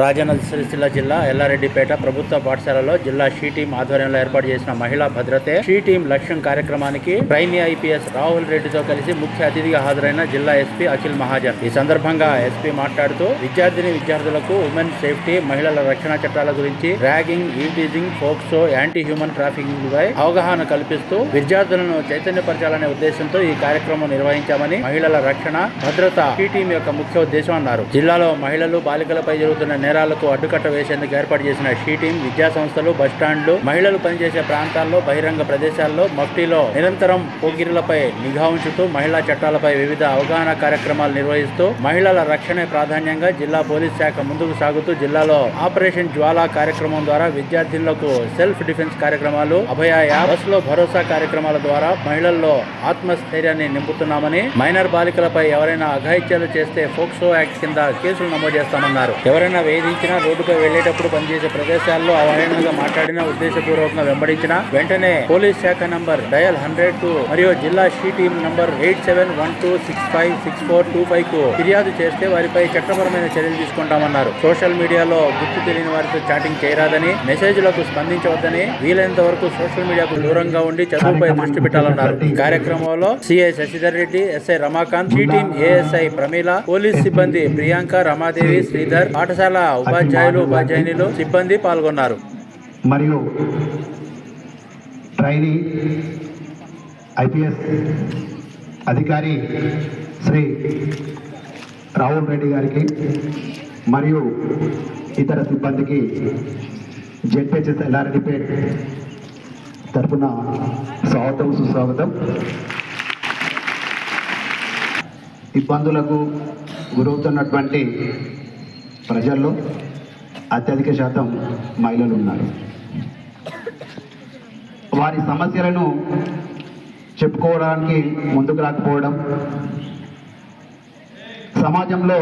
రాజన్న సిరిసిల్ల జిల్లా ఎల్లారెడ్డిపేట ప్రభుత్వ పాఠశాలలో జిల్లా షీ టీం ఆధ్వర్యంలో ఏర్పాటు చేసిన మహిళా భద్రతే షీ టీం లక్ష్యం కార్యక్రమానికి ట్రైనీ ఐపీఎస్ రాహుల్ రెడ్డితో కలిసి ముఖ్య అతిథిగా హాజరైన జిల్లా ఎస్పీ అఖిల్ మహాజన్. ఈ సందర్భంగా ఎస్పీ మాట్లాడుతూ విద్యార్థిని విద్యార్థులకు ఉమెన్ సేఫ్టీ మహిళల రక్షణ చట్టాల గురించి ragging eve teasing POCSO anti human trafficking పై అవగాహన కల్పిస్తూ విద్యార్థులను చైతన్యపరచాలనే ఉద్దేశంతో ఈ కార్యక్రమం నిర్వహించామని మహిళల రక్షణ భద్రత షీ టీం యొక్క ముఖ్య ఉద్దేశం అన్నారు. జిల్లాలో మహిళలు బాలికలపై జరుగుతున్న నేరాలకు అడ్డుకట్ట వేసేందుకు ఏర్పాటు చేసిన షీ టీం విద్యా సంస్థలు బస్టాండ్లు మహిళలు పనిచేసే ప్రాంతాల్లో బహిరంగ ప్రదేశాల్లో మఫ్టీలో నిరంతరం పోగిరులపై నిఘా ఉంచుతూ మహిళా చట్టాలపై వివిధ అవగాహన కార్యక్రమాలు నిర్వహిస్తూ మహిళల రక్షణే ప్రాధాన్యంగా జిల్లా పోలీస్ శాఖ ముందుకు సాగుతూ జిల్లాలో ఆపరేషన్ జ్వాలా కార్యక్రమం ద్వారా విద్యార్థినులకు సెల్ఫ్ డిఫెన్స్ కార్యక్రమాలు అభయ యాప్లో భరోసా కార్యక్రమాల ద్వారా మహిళల్లో ఆత్మస్థైర్యాన్ని నింపుతున్నామని మైనర్ బాలికలపై ఎవరైనా అఘాయిత్యాలు చేస్తే ఫోక్సో యాక్ట్ కింద కేసులు నమోదు చేస్తామన్నారు. ఎవరైనా వేధించినా రోడ్డుపై వెళ్ళేటప్పుడు పనిచేసే ప్రదేశాల్లో అవహేళనగా మాట్లాడినా ఉద్దేశపూర్వకంగా వెంబడించిన వెంటనే పోలీస్ శాఖ నంబర్ డయల్ హండ్రెడ్కు మరియు జిల్లా she team number eight seven one two six five six four two ఫైవ్కు ఫిర్యాదు చేస్తే వారిపై చట్టపరమైన చర్యలు తీసుకుంటామన్నారు. సోషల్ మీడియాలో గుర్తు తెలియని వారితో చాటింగ్ చేయరాదని మెసేజ్లకు స్పందించవద్దని వీలైనంత వరకు సోషల్ మీడియాకు దూరంగా ఉండి చదువుపై దృష్టి పెట్టాలన్నారు. కార్యక్రమంలో CI Shashidhar Reddy SI Ramakant she team ASI Pramila police సిబ్బంది ప్రియాంక రమాదేవి శ్రీధర్ పాఠశాల ఉపాధ్యాయులు ఉపాధ్యాయునులు సిబ్బంది పాల్గొన్నారు. మరియు ట్రైనీ ఐపీఎస్ అధికారి శ్రీ రాహుల్ రెడ్డి గారికి మరియు ఇతర సిబ్బందికి జెడ్పీహెచ్ఎస్ ఎల్ఆర్డిపేట్ తరఫున స్వాగతం సుస్వాగతం. ఇబ్బందులకు గురవుతున్నటువంటి ప్రజల్లో అత్యధిక శాతం మహిళలు ఉన్నారు. వారి సమస్యలను చెప్పుకోవడానికి ముందుకు రాకపోవడం సమాజంలో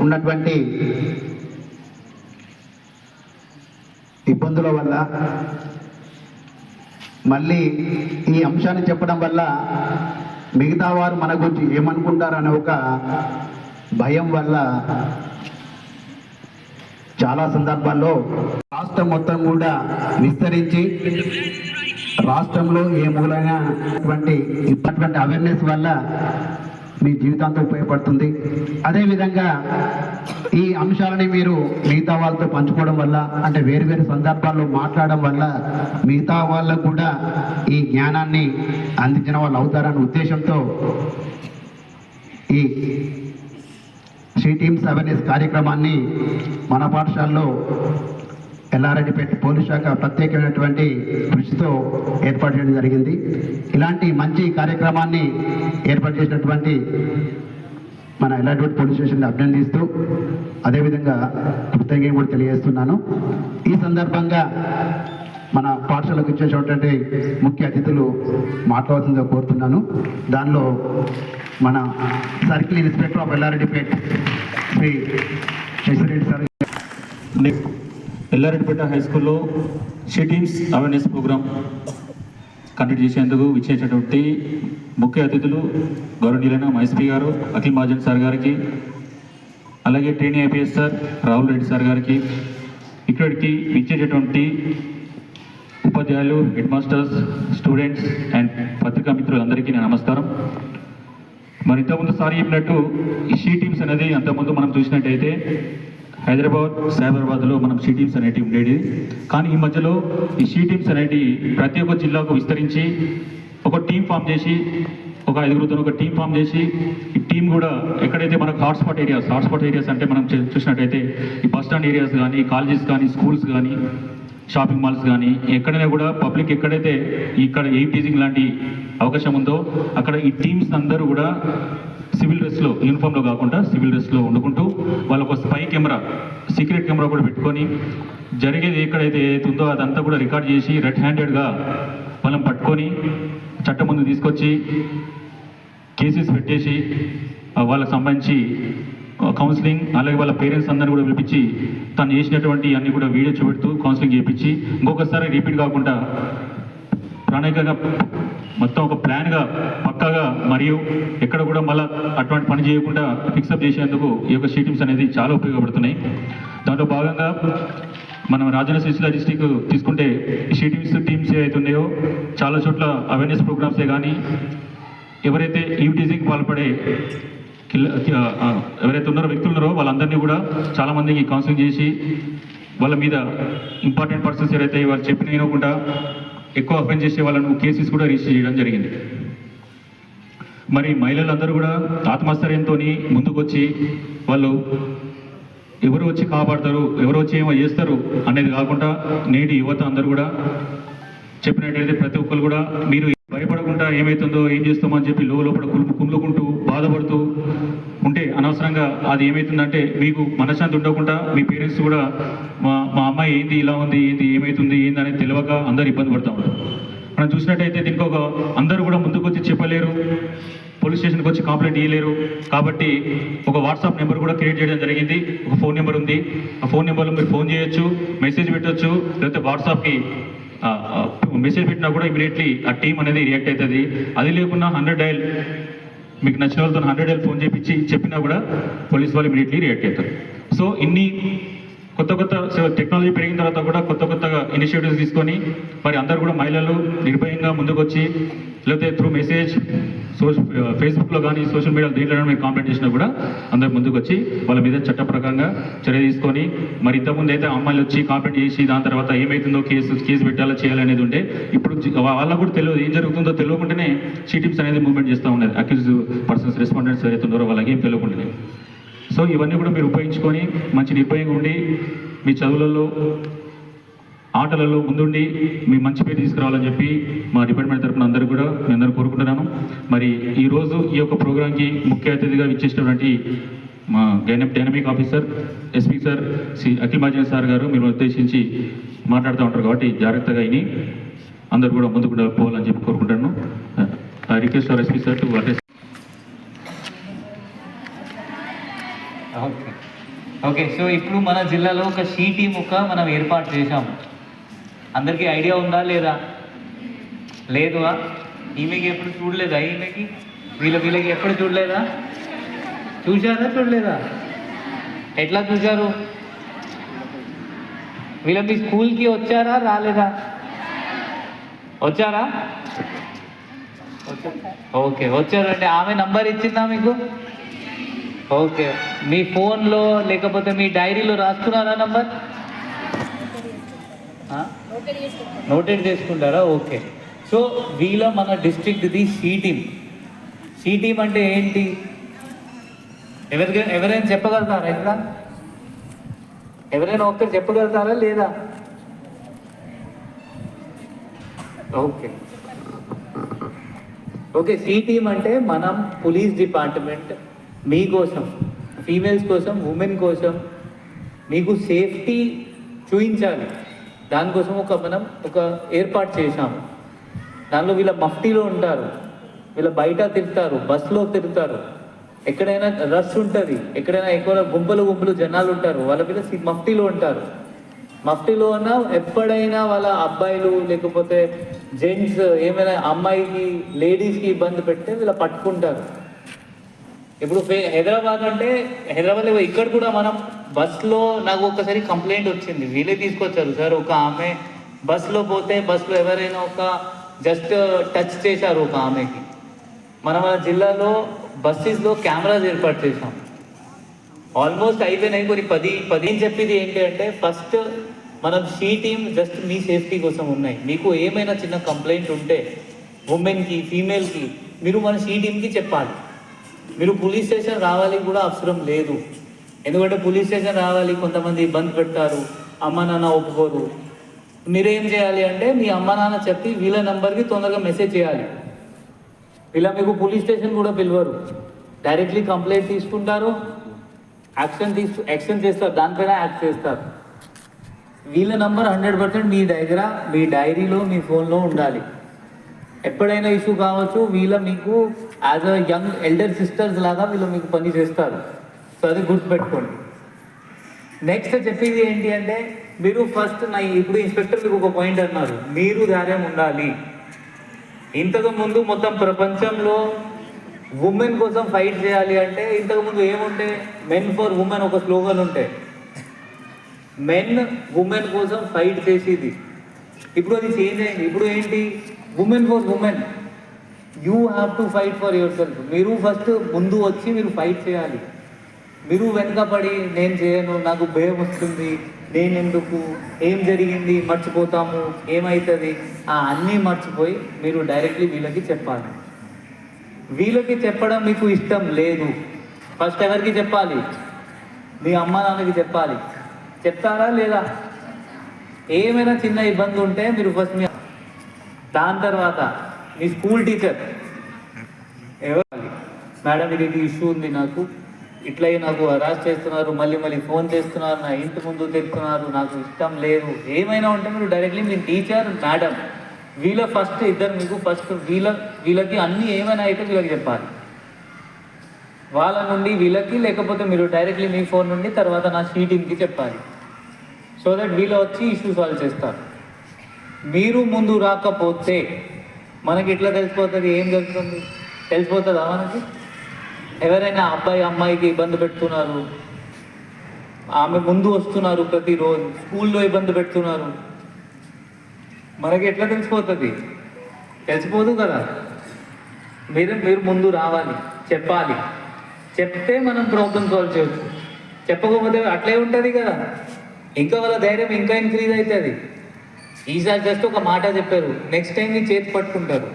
ఉన్నటువంటి ఇబ్బందుల వల్ల మళ్ళీ ఈ అంశాన్ని చెప్పడం వల్ల మిగతా వారు మన గురించి ఏమనుకుంటారనే ఒక భయం వల్ల చాలా సందర్భాల్లో రాష్ట్రం మొత్తం కూడా విస్తరించి రాష్ట్రంలో ఏ మూలైనటువంటి ఇప్పటివంటి అవేర్నెస్ వల్ల మీ జీవితాంతం ఉపయోగపడుతుంది. అదేవిధంగా ఈ అంశాలని మీరు మిగతా వాళ్ళతో పంచుకోవడం వల్ల అంటే వేరు వేరు సందర్భాల్లో మాట్లాడడం వల్ల మిగతా వాళ్ళకు కూడా ఈ జ్ఞానాన్ని అందించిన వాళ్ళు అవుతారనే ఉద్దేశంతో ఈ శ్రీ టీమ్స్ అవేర్నెస్ కార్యక్రమాన్ని మన పాఠశాలలో ఎల్లారెడ్డిపేట పోలీస్ శాఖ ప్రత్యేకమైనటువంటి కృషితో ఏర్పాటు చేయడం జరిగింది. ఇలాంటి మంచి కార్యక్రమాన్ని ఏర్పాటు చేసినటువంటి మన ఎల్లారెడ్డిపేట పోలీస్ స్టేషన్ని అభినందిస్తూ అదేవిధంగా కృతజ్ఞత కూడా తెలియజేస్తున్నాను. ఈ సందర్భంగా మన పాఠశాలకు ఇచ్చేటువంటి ముఖ్య అతిథులు మాట్లాడాల్సిందిగా కోరుతున్నాను. దానిలో మన circle inspector of Yellareddypet Shri Shashireddy sir. Yellareddypeta high స్కూల్లో షీటీమ్స్ అవేర్నెస్ ప్రోగ్రామ్ కండక్ట్ చేసేందుకు ఇచ్చేటటువంటి ముఖ్య అతిథులు గౌరవనీయులైన మైస్పీ గారు అఖిల్ మహాజన్ సార్ గారికి అలాగే trainee IPS sir Rahul Reddy sir గారికి ఇక్కడికి ఇచ్చేటటువంటి ఉపాధ్యాయులు హెడ్ మాస్టర్స్ స్టూడెంట్స్ అండ్ పత్రికా మిత్రులందరికీ నా నమస్కారం. మరి ఇంతకుముందు సార్ చెప్పినట్టు ఈ షీ టీమ్స్ అనేది అంతకుముందు మనం చూసినట్టయితే హైదరాబాద్ సైబరాబాద్లో మనం షీ టీమ్స్ అనేటివి ఉండేది. కానీ ఈ మధ్యలో ఈ షీ టీమ్స్ అనేటి ప్రతి ఒక్క జిల్లాకు విస్తరించి ఒక టీం ఫామ్ చేసి ఒక ఐదుగురుతో ఒక టీం ఫామ్ చేసి ఈ టీం కూడా ఎక్కడైతే మనకు హాట్స్పాట్ ఏరియాస్ హాట్స్పాట్ ఏరియాస్ అంటే మనం చూసినట్టయితే ఈ బస్ స్టాండ్ ఏరియాస్ కానీ కాలేజెస్ కానీ స్కూల్స్ కానీ షాపింగ్ మాల్స్ కానీ ఎక్కడైనా కూడా పబ్లిక్ ఎక్కడైతే ఇక్కడ ఏ టీజింగ్ లాంటి అవకాశం ఉందో అక్కడ ఈ టీమ్స్ అందరూ కూడా సివిల్ డ్రెస్లో యూనిఫామ్లో కాకుండా సివిల్ డ్రెస్లో వండుకుంటూ వాళ్ళకు ఒక స్పై కెమెరా సీక్రెట్ కెమెరా కూడా పెట్టుకొని జరిగేది ఎక్కడైతే ఉందో అదంతా కూడా రికార్డ్ చేసి రెడ్ హ్యాండెడ్గా వాళ్ళని పట్టుకొని చట్టం ముందు తీసుకొచ్చి కేసెస్ పెట్టేసి వాళ్ళకి సంబంధించి కౌన్సిలింగ్ అలాగే వాళ్ళ పేరెంట్స్ అందరిని కూడా పిలిపించి తను చేసినటువంటి అన్ని కూడా వీడియో చూపెడుతూ కౌన్సిలింగ్ చేయించి ఇంకొకసారి రిపీట్ కాకుండా ప్రణాళికగా మొత్తం ఒక ప్లాన్గా పక్కాగా మరియు ఎక్కడ కూడా మళ్ళీ అటువంటి పని చేయకుండా ఫిక్సప్ చేసేందుకు ఈ యొక్క షీటింగ్స్ అనేది చాలా ఉపయోగపడుతున్నాయి. దాంట్లో భాగంగా మనం రాజన్న సిరిసిల్ల డిస్టిక్ తీసుకుంటే ఈ షీటింగ్స్ టీమ్స్ ఏవైతున్నాయో చాలా చోట్ల అవేర్నెస్ ప్రోగ్రామ్సే కానీ ఎవరైతే ఈవిటీజింగ్ పాల్పడే ఎవరైతే ఉన్నారో వ్యక్తులు ఉన్నారో వాళ్ళందరినీ కూడా చాలా మందికి కౌన్సిలింగ్ చేసి వాళ్ళ మీద ఇంపార్టెంట్ పర్సన్స్ ఎవరైతే వాళ్ళు చెప్పిన వినకుండా ఎక్కువ అఫెండ్ చేసే వాళ్ళను కేసెస్ కూడా రిజిస్టర్ చేయడం జరిగింది. మరి మహిళలందరూ కూడా ఆత్మస్థైర్యంతో ముందుకు వచ్చి వాళ్ళు ఎవరు వచ్చి కాపాడతారు ఎవరు వచ్చి ఏమో చేస్తారు అనేది కాకుండా నేటి యువత అందరూ కూడా చెప్పినట్టయితే ప్రతి ఒక్కరు కూడా మీరు భయపడకుండా ఏమవుతుందో ఏం చేస్తామో అని చెప్పి లోపల కులు కుమ్లుకుంటూ బాధపడుతూ ఉంటే అనవసరంగా అది ఏమవుతుందంటే మీకు మనశ్శాంతి ఉండకుండా మీ పేరెంట్స్ కూడా మా మా అమ్మాయి ఏంది ఇలా ఉంది ఏంది ఏమవుతుంది ఏంది అనేది తెలియక అందరు ఇబ్బంది పడుతూ ఉంటారు మనం చూసినట్టయితే దీనికి ఒక అందరూ కూడా ముందుకు వచ్చి చెప్పలేరు పోలీస్ స్టేషన్కి వచ్చి కంప్లైంట్ ఇవ్వలేరు కాబట్టి ఒక వాట్సాప్ నెంబర్ కూడా క్రియేట్ చేయడం జరిగింది. ఒక ఫోన్ నెంబర్ ఉంది. ఆ ఫోన్ నెంబర్లో మీరు ఫోన్ చేయొచ్చు మెసేజ్ పెట్టొచ్చు లేకపోతే వాట్సాప్కి మెసేజ్ పెట్టినా కూడా ఇమీడియట్లీ ఆ టీం అనేది రియాక్ట్ అవుతుంది. అది లేకుండా హండ్రెడ్ డైల్ మీకు నచ్చిన వాళ్ళతో హండ్రెడ్ ఫోన్ చేపించి చెప్పినా కూడా పోలీస్ వాళ్ళు ఇమీడియట్లీ రియాక్ట్ అవుతారు సో ఇన్ని కొత్త కొత్త టెక్నాలజీ పెరిగిన తర్వాత కూడా కొత్త కొత్తగా ఇనిషియేటివ్స్ తీసుకొని మరి అందరు కూడా మహిళలు నిర్భయంగా ముందుకొచ్చి లేకపోతే త్రూ మెసేజ్ సోషల్ ఫేస్బుక్లో కానీ సోషల్ మీడియాలో దీంట్లో మీరు కాంప్లైంట్ చేసినా కూడా అందరు ముందుకు వచ్చి వాళ్ళ మీద చట్టప్రకారంగా చర్య తీసుకొని మరి ఇంతకుముందు అయితే అమ్మాయిలు వచ్చి కాంప్లైంట్ చేసి దాని తర్వాత ఏమైతుందో కేసు కేసు పెట్టాలో చేయాలనేది ఉంటే ఇప్పుడు వాళ్ళకు కూడా తెలియదు ఏం జరుగుతుందో తెలియకుండానే షీటిప్స్ అనేది మూవ్మెంట్ చేస్తూ ఉన్నారు. అక్యూజ్ పర్సన్స్ రెస్పాండెంట్స్ ఎవరైతే ఉన్నారో వాళ్ళకి ఏం తెలియకుండానే. సో ఇవన్నీ కూడా మీరు ఉపయోగించుకొని మంచి నిర్భయంగా ఉండి మీ చదువులలో ఆటలలో ముందుండి మీ మంచి పేరు తీసుకురావాలని చెప్పి మా డిపార్ట్మెంట్ తరపున అందరూ కూడా మీ అందరూ కోరుకుంటున్నాను. మరి ఈరోజు ఈ యొక్క ప్రోగ్రాంకి ముఖ్య అతిథిగా ఇచ్చేసినటువంటి మా dynamic dynamic officer SP sir Shri Akhil Mahajan sir గారు మీరు ఉద్దేశించి మాట్లాడుతూ ఉంటారు కాబట్టి జాగ్రత్తగా అయిని అందరూ కూడా ముందుకు పోవాలని చెప్పి కోరుకుంటాను request sir SP sir to address okay. Okay so ఇప్పుడు మన జిల్లాలో ఒక షీ టీమ్ ఒక మనం ఏర్పాటు చేశాము. అందరికీ ఐడియా ఉందా లేదా? లేదువా? ఈమెకి ఎప్పుడు చూడలేదా? ఈమెకి? వీళ్ళ వీళ్ళకి ఎప్పుడు చూడలేదా? చూశారా చూడలేదా? ఎట్లా చూశారు? వీళ్ళ మీ స్కూల్కి వచ్చారా రాలేదా? వచ్చారా? ఓకే వచ్చారంటే ఆమె నంబర్ ఇచ్చిందా మీకు? ఓకే. మీ ఫోన్లో లేకపోతే మీ డైరీలో రాసుకున్నారా నంబర్? నోటెడ్ చేసుకుంటారా? ఓకే. సో వీళ్ళ మన డిస్ట్రిక్ట్ది సి టీమ్. సి టీమ్ అంటే ఏంటి? ఎవరికైనా ఎవరైనా చెప్పగలుగుతారా ఎట్లా ఎవరైనా ఒక్కరు చెప్పగలుగుతారా లేదా? ఓకే. ఓకే సి టీమ్ అంటే మనం పోలీస్ డిపార్ట్మెంట్ మీకోసం ఫీమేల్స్ కోసం ఉమెన్ కోసం మీకు సేఫ్టీ చూపించాలి దానికోసం ఒక మనం ఒక ఏర్పాటు చేశాము. దానిలో వీళ్ళ మఫ్టీలో ఉంటారు. వీళ్ళ బయట తిరుగుతారు బస్సులో తిరుగుతారు. ఎక్కడైనా రష్ ఉంటుంది ఎక్కడైనా ఎక్కువ గుంపులు గుంపులు జనాలు ఉంటారు వాళ్ళ మీద సి- మఫ్టీలో ఉంటారు. మఫ్టీలో ఉన్న ఎప్పుడైనా వాళ్ళ అబ్బాయిలు లేకపోతే జెంట్స్ ఏమైనా అమ్మాయికి లేడీస్కి ఇబ్బంది పెడితే వీళ్ళ పట్టుకుంటారు. ఇప్పుడు హైదరాబాద్ అంటే హైదరాబాద్ ఇక్కడ కూడా మనం బస్లో నాకు ఒకసారి కంప్లైంట్ వచ్చింది. వీళ్ళే తీసుకొచ్చారు సార్. ఒక ఆమె బస్లో పోతే బస్లో ఎవరైనా ఒక జస్ట్ టచ్ చేశారు ఒక ఆమెకి. మన మన జిల్లాలో బస్సెస్లో కెమెరాస్ ఏర్పాటు చేశాం. ఆల్మోస్ట్ అయిపోయినాయి. కొన్ని పది పది అని చెప్పింది ఏంటి అంటే ఫస్ట్ మనం షీ టీమ్ జస్ట్ మీ సేఫ్టీ కోసం ఉన్నాయి. మీకు ఏమైనా చిన్న కంప్లైంట్ ఉంటే ఉమెన్కి ఫీమేల్కి మీరు మన షీ టీమ్కి చెప్పాలి. మీరు పోలీస్ స్టేషన్ రావాలి కూడా అవసరం లేదు. ఎందుకంటే పోలీస్ స్టేషన్ రావాలి కొంతమంది ఇబ్బంది పెడతారు అమ్మ నాన్న ఒప్పుకోరు. మీరేం చేయాలి అంటే మీ అమ్మ నాన్న చెప్పి వీళ్ళ నెంబర్కి తొందరగా మెసేజ్ చేయాలి. ఇలా మీకు పోలీస్ స్టేషన్ కూడా పిలవరు. డైరెక్ట్లీ కంప్లైంట్ తీసుకుంటారు యాక్షన్ తీసు యాక్షన్ చేస్తారు దానిపైన యాక్ట్ చేస్తారు. వీళ్ళ నంబర్ హండ్రెడ్ పర్సెంట్ మీ దగ్గర మీ డైరీలో మీ ఫోన్లో ఉండాలి. ఎప్పుడైనా ఇష్యూ కావచ్చు వీళ్ళ మీకు as a young elder sisters లాగా వీళ్ళు మీకు పని చేస్తారు. సో అది గుర్తుపెట్టుకోండి. నెక్స్ట్ చెప్పేది ఏంటి అంటే మీరు ఫస్ట్ నా ఇప్పుడు ఇన్స్పెక్టర్ మీకు ఒక పాయింట్ అన్నారు. మీరు ధైర్యం ఉండాలి. ఇంతకు ముందు మొత్తం ప్రపంచంలో ఉమెన్ కోసం ఫైట్ చేయాలి అంటే ఇంతకు ముందు ఏముంటే మెన్ ఫర్ ఉమెన్ ఒక స్లోగన్ ఉంటే. మెన్ ఉమెన్ కోసం ఫైట్ చేసేది. ఇప్పుడు అది చేంజ్ అయింది. ఇప్పుడు ఏంటి? Women for women you have to fight for yourself మీరు ఫస్ట్ ముందు వచ్చి మీరు ఫైట్ చేయాలి. మీరు వెనకబడి నేను చేయను నాకు భయం వస్తుంది నేను ఎందుకు ఏం జరిగింది మర్చిపోతాము ఏమవుతుంది ఆ అన్నీ మర్చిపోయి మీరు డైరెక్ట్లీ వీళ్ళకి చెప్పాలి. వీళ్ళకి చెప్పడం మీకు ఇష్టం లేదు. ఫస్ట్ ఎవరికి చెప్పాలి? మీ అమ్మ నాన్నకి చెప్పాలి. చెప్తారా లేదా? ఏమైనా చిన్న ఇబ్బంది ఉంటే మీరు ఫస్ట్ మీ దాని తర్వాత మీ స్కూల్ టీచర్ ఎవరు? మేడం ఇది ఇష్యూ ఉంది నాకు. ఇట్లా నాకు హరాస్ చేస్తున్నారు మళ్ళీ మళ్ళీ ఫోన్ చేస్తున్నారు నా ఇంటి ముందు తెస్తున్నారు నాకు ఇష్టం లేదు. ఏమైనా ఉంటే మీరు డైరెక్ట్లీ మీ టీచర్ మేడం వీళ్ళ ఫస్ట్ ఇద్దరు మీకు ఫస్ట్ వీళ్ళ వీళ్ళకి అన్నీ ఏమైనా అయితే వీళ్ళకి చెప్పాలి. వాళ్ళ నుండి వీళ్ళకి లేకపోతే మీరు డైరెక్ట్లీ మీ ఫోన్ నుండి తర్వాత నా షీటింగ్కి చెప్పాలి. సో దట్ వీళ్ళు వచ్చి ఇష్యూ సాల్వ్ చేస్తారు. మీరు ముందు రాకపోతే మనకి ఎట్లా తెలిసిపోతుంది? ఏం జరుగుతుంది తెలిసిపోతుందా మనకి? ఎవరైనా అబ్బాయి అమ్మాయికి ఇబ్బంది పెడుతున్నారు. ఆమె ముందు వస్తున్నారు ప్రతిరోజు. స్కూల్లో ఇబ్బంది పెడుతున్నారు. మనకి ఎట్లా తెలిసిపోతుంది? తెలిసిపోదు కదా. మీరు మీరు ముందు రావాలి. చెప్పాలి. చెప్తే మనం ప్రాబ్లం సాల్వ్ చేయొచ్చు. చెప్పకపోతే అట్లే ఉంటుంది కదా. ఇంకా వాళ్ళ ధైర్యం ఇంకా ఇంక్రీజ్ అవుతుంది. ఈసారి జస్ట్ ఒక మాట చెప్పారు. నెక్స్ట్ టైం మీ చేతి పట్టుకుంటారు.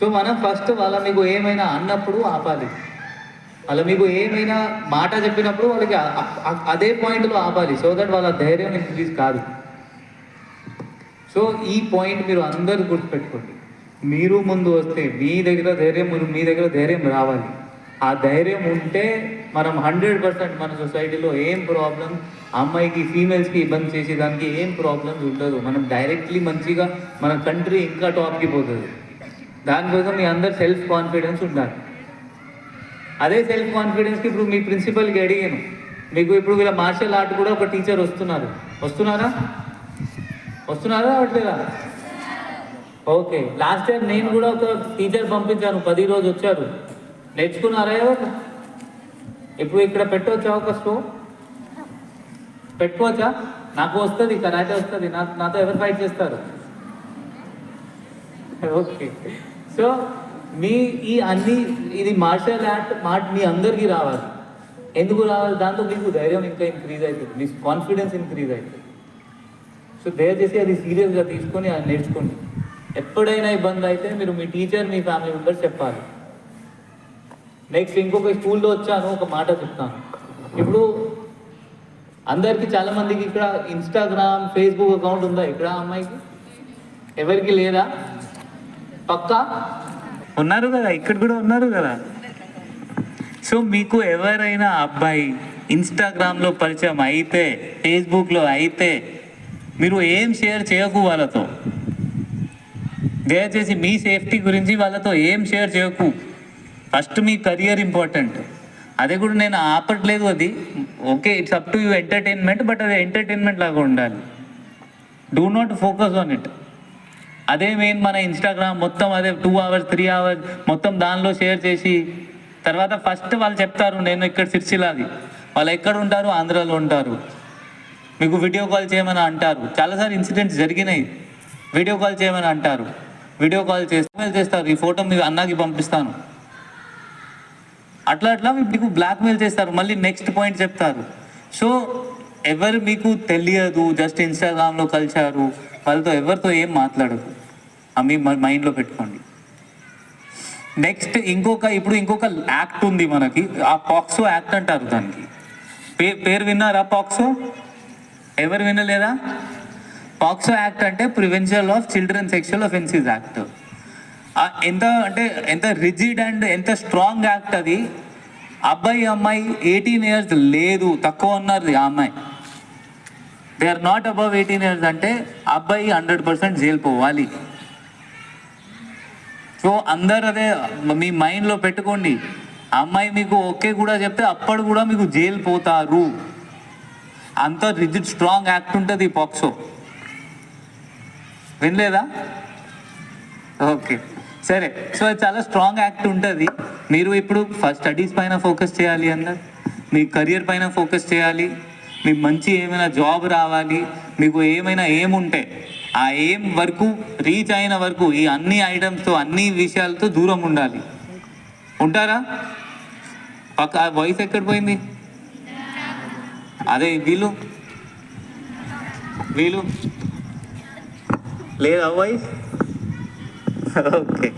సో మనం ఫస్ట్ వాళ్ళ మీకు ఏమైనా అన్నప్పుడు ఆపాలి. వాళ్ళ మీకు ఏమైనా మాట చెప్పినప్పుడు వాళ్ళకి అదే పాయింట్లో ఆపాలి. సో దట్ వాళ్ళ ధైర్యం ఇంక్రీజ్ కాదు. సో ఈ పాయింట్ మీరు అందరూ గుర్తుపెట్టుకోండి. మీరు ముందు వస్తే మీ దగ్గర ధైర్యం మీ దగ్గర ధైర్యం రావాలి. ఆ ధైర్యం ఉంటే మనం హండ్రెడ్ పర్సెంట్ మన సొసైటీలో ఏం ప్రాబ్లం అమ్మాయికి ఫీమేల్స్కి ఇబ్బంది చేసేదానికి ఏం ప్రాబ్లమ్స్ ఉండదు. మనం డైరెక్ట్లీ మంచిగా మన కంట్రీ ఇంకా టాప్కి పోతుంది. దానికోసం మీ అందరు సెల్ఫ్ కాన్ఫిడెన్స్ ఉండాలి. అదే సెల్ఫ్ కాన్ఫిడెన్స్కి ఇప్పుడు మీ ప్రిన్సిపల్కి అడిగాను. మీకు ఇప్పుడు వీళ్ళ మార్షల్ ఆర్ట్ కూడా ఒక టీచర్ వస్తున్నారు. వస్తున్నారా? వస్తున్నారా? అవట్లేదా ఓకే. లాస్ట్ టైం నేను కూడా ఒక టీచర్ పంపించాను. పది రోజు వచ్చారు. నేర్చుకున్నారా ఎవరు? ఇప్పుడు ఇక్కడ పెట్టవచ్చా ఒక స్టో పెట్టుకోవచ్చా? నాకు వస్తుంది కరాటే వస్తుంది నా నాతో ఎవరు ఫైట్ చేస్తారు? ఓకే సో మీ ఈ అన్ని ఇది మార్షల్ ఆర్ట్ మాట మీ అందరికీ రావాలి. ఎందుకు రావాలి? దాంతో మీకు ధైర్యం ఇంకా ఇంక్రీజ్ అవుతుంది. మీ కాన్ఫిడెన్స్ ఇంక్రీజ్ అవుతుంది. సో దయచేసి అది సీరియస్గా తీసుకొని అది నేర్చుకోండి. ఎప్పుడైనా ఇబ్బంది అయితే మీరు మీ టీచర్ మీ ఫ్యామిలీ మెంబర్స్ చెప్పాలి. నెక్స్ట్ ఇంకొక స్కూల్లో వచ్చాను ఒక మాట చెప్తాను. ఇప్పుడు అందరికీ చాలా మందికి ఇక్కడ ఇన్స్టాగ్రామ్ ఫేస్బుక్ అకౌంట్ ఉందా? ఇక్కడ అమ్మాయికి? ఎవరికి లేదా? పక్కా? ఉన్నారు కదా ఇక్కడ కూడా ఉన్నారు కదా. సో మీకు ఎవరైనా అబ్బాయి ఇన్స్టాగ్రామ్లో పరిచయం అయితే ఫేస్బుక్లో అయితే మీరు ఏం షేర్ చేయకు వాళ్ళతో? దయచేసి మీ సేఫ్టీ గురించి వాళ్ళతో ఏం షేర్ చేయకు? ఫస్ట్ మీ కెరియర్ ఇంపార్టెంట్ అదే కూడా నేను ఆపట్లేదు అది. Okay it's up to you entertainment but అది ఎంటర్టైన్మెంట్ లాగా ఉండాలి. Do not focus on it అదే మెయిన్ మన ఇన్స్టాగ్రామ్ మొత్తం అదే టూ అవర్స్ త్రీ అవర్స్ మొత్తం దానిలో షేర్ చేసి తర్వాత ఫస్ట్ వాళ్ళు చెప్తారు నేను ఇక్కడ సిరిసిలాది వాళ్ళు ఎక్కడ ఉంటారు? ఆంధ్రాలో ఉంటారు. మీకు వీడియో కాల్ చేయమని అంటారు. చాలాసార్లు ఇన్సిడెంట్స్ జరిగినాయి. వీడియో కాల్ చేయమని అంటారు. వీడియో కాల్ చేసి చేస్తారు. ఈ ఫోటో మీకు అన్నాకి పంపిస్తాను. అట్లా అట్లా మీకు బ్లాక్మెయిల్ చేస్తారు. మళ్ళీ నెక్స్ట్ పాయింట్ చెప్తారు. సో ఎవరు మీకు తెలియదు జస్ట్ ఇన్స్టాగ్రామ్లో కలిశారు వాళ్ళతో ఎవరితో ఏం మాట్లాడదు అవి మీ మైండ్లో పెట్టుకోండి. నెక్స్ట్ ఇంకొక ఇప్పుడు ఇంకొక యాక్ట్ ఉంది మనకి. ఆ పాక్సో యాక్ట్ అంటారు దానికి. పే పేరు విన్నారా పాక్సో ఎవరు వినలేదా? పాక్సో యాక్ట్ అంటే prevention of children sexual offences act ఎంత అంటే ఎంత రిజిడ్ అండ్ ఎంత స్ట్రాంగ్ యాక్ట్ అది? అబ్బాయి అమ్మాయి ఎయిటీన్ ఇయర్స్ లేదు తక్కువ ఉన్నారు ఆ అమ్మాయి. They are not above eighteen years అంటే అబ్బాయి హండ్రెడ్ పర్సెంట్ జైలు పోవాలి. సో అందరు అదే మీ మైండ్లో పెట్టుకోండి. అమ్మాయి మీకు ఓకే కూడా చెప్తే అప్పుడు కూడా మీకు జైలు పోతారు. అంత రిజిడ్ స్ట్రాంగ్ యాక్ట్ ఉంటుంది పాక్సో వినలేదా? ఓకే సరే. సో అది చాలా స్ట్రాంగ్ యాక్ట్ ఉంటుంది. మీరు ఇప్పుడు ఫస్ట్ స్టడీస్ పైన ఫోకస్ చేయాలి అందరు. మీ కెరియర్ పైన ఫోకస్ చేయాలి. మీకు మంచి ఏమైనా జాబ్ రావాలి. మీకు ఏమైనా ఏం ఉంటే ఆ ఏం వరకు రీచ్ అయిన వరకు ఈ అన్ని ఐటమ్స్తో అన్ని విషయాలతో దూరం ఉండాలి. ఉంటారా? పక్క వాయిస్ ఎక్కడ పోయింది? అదే వీళ్ళు? వీళ్ళు? లేదా వాయిస్ ఓకే.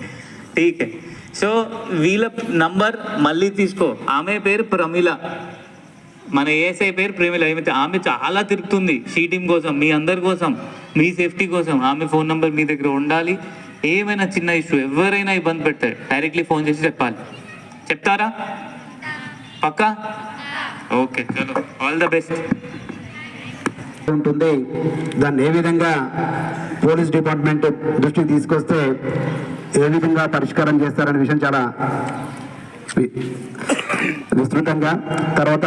ఠీక్. సో వీళ్ళ నంబర్ మళ్ళీ తీసుకో. ఆమె పేరు ప్రమిళ మన ఏసఐ పేరు ప్రేమిల. ఏమైతే ఆమె చాలా తిరుగుతుంది. షీటింగ్ కోసం మీ అందరి కోసం మీ సేఫ్టీ కోసం. ఆమె ఫోన్ నంబర్ మీ దగ్గర ఉండాలి. ఏమైనా చిన్న ఇష్యూ ఎవరైనా ఇబ్బంది పెడతారు డైరెక్ట్లీ ఫోన్ చేసి చెప్పాలి. చెప్తారా? పక్కా? ఓకే చలో. All the best. ఉంటుంది. దాన్ని ఏ విధంగా పోలీస్ డిపార్ట్మెంట్ దృష్టికి తీసుకొస్తే ఏ విధంగా పరిష్కారం చేస్తారనే విషయం చాలా విస్తృతంగా. తర్వాత